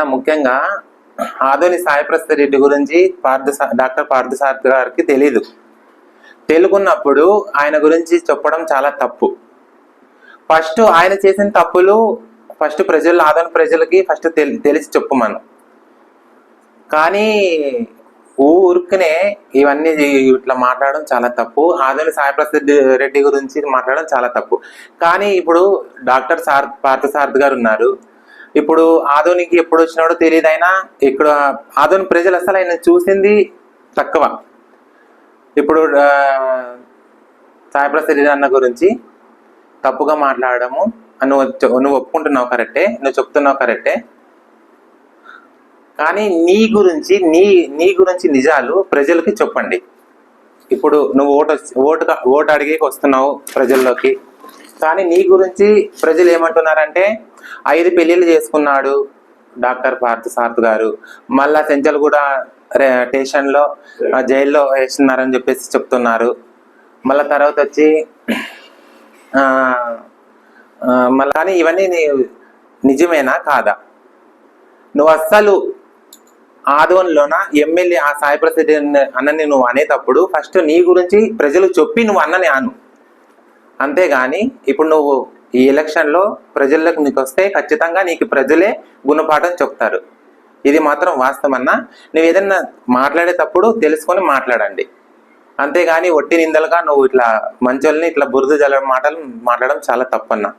అన్న ముఖ్యంగా ఆదోని సాయిప్రసాద్ రెడ్డి గురించి పార్థ డాక్టర్ పార్థసారథి గారికి తెలీదు. తెలుగున్నప్పుడు ఆయన గురించి చెప్పడం చాలా తప్పు. ఫస్ట్ ఆయన చేసిన తప్పులు ఫస్ట్ ప్రజలు ఆదోని ప్రజలకి ఫస్ట్ తెలి తెలిసి చెప్పు మనం. కానీ ఊరికనే ఇవన్నీ ఇట్లా మాట్లాడడం చాలా తప్పు. ఆదోని సాయిప్రసాద్ రెడ్డి గురించి మాట్లాడడం చాలా తప్పు. కానీ ఇప్పుడు డాక్టర్ సార్ పార్థసారథి గారు ఉన్నారు. ఇప్పుడు ఆదోనికి ఎప్పుడు వచ్చినాడో తెలియదు అయినా ఇక్కడ ఆదోని ప్రజలు అసలు ఆయన చూసింది తక్కువ. ఇప్పుడు ఆ, అన్న గురించి తప్పుగా మాట్లాడము. నువ్వు నువ్వు ఒప్పుకుంటున్నావు కరెక్టే నువ్వు చెప్తున్నావు కరెక్టే. కానీ నీ గురించి నీ నీ గురించి నిజాలు ప్రజలకి చెప్పండి. ఇప్పుడు నువ్వు ఓటు ఓటు ఓటు అడిగేకి వస్తున్నావు ప్రజల్లోకి. కానీ నీ గురించి ప్రజలు ఏమంటున్నారంటే ఐదు పెళ్ళిళ్ళు చేసుకున్నాడు డాక్టర్ పార్థ సారథ్ గారు. మళ్ళా సెంచల్ కూడా స్టేషన్లో జైల్లో వేస్తున్నారని చెప్పేసి చెప్తున్నారు. మళ్ళా తర్వాత వచ్చి మళ్ళా మళ్ళీ కానీ ఇవన్నీ నీ- నిజమేనా కాదా? నువ్వు అస్సలు ఆదోన్లోన? ఎమ్మెల్యే ఆ సాయి ప్రసాద్ అన్నని నువ్వు అనేటప్పుడు ఫస్ట్ నీ గురించి ప్రజలు చెప్పి నువ్వు అన్నని అను అంతేగాని ఇప్పుడు నువ్వు ఈ ఎలక్షన్లో ప్రజల్లోకి నీకు వస్తే ఖచ్చితంగా నీకు ప్రజలే గుణపాఠం చెప్తారు. ఇది మాత్రం వాస్తవన్నా నువ్వు ఏదన్నా మాట్లాడేటప్పుడు తెలుసుకొని మాట్లాడండి. అంతేగాని ఒట్టి నిందలుగా నువ్వు ఇట్లా మంచోళ్ళని ఇట్లా బురద జల్లడం మాటలు మాట్లాడడం చాలా తప్పన్నా.